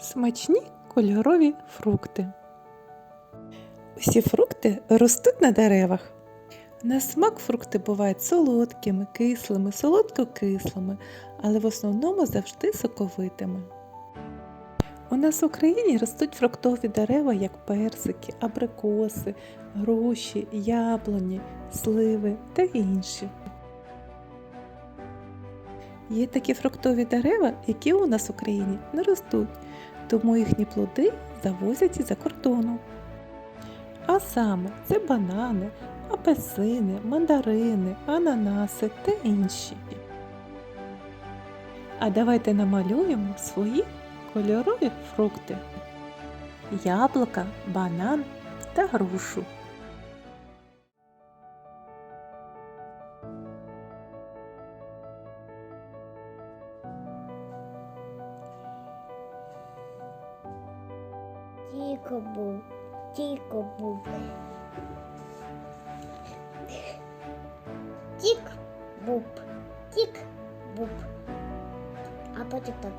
Смачні кольорові фрукти. Усі фрукти ростуть на деревах. На смак фрукти бувають солодкими, кислими, солодко-кислими, але в основному завжди соковитими. У нас в Україні ростуть фруктові дерева, як персики, абрикоси, груші, яблуні, сливи та інші. Є такі фруктові дерева, які у нас в Україні не ростуть, тому їхні плоди завозять із-за кордону. А саме це банани, апельсини, мандарини, ананаси та інші. А давайте намалюємо свої кольорові фрукти: яблука, банан та грушу. Тіко був, тіко був. Тік був, тік був. А потім так.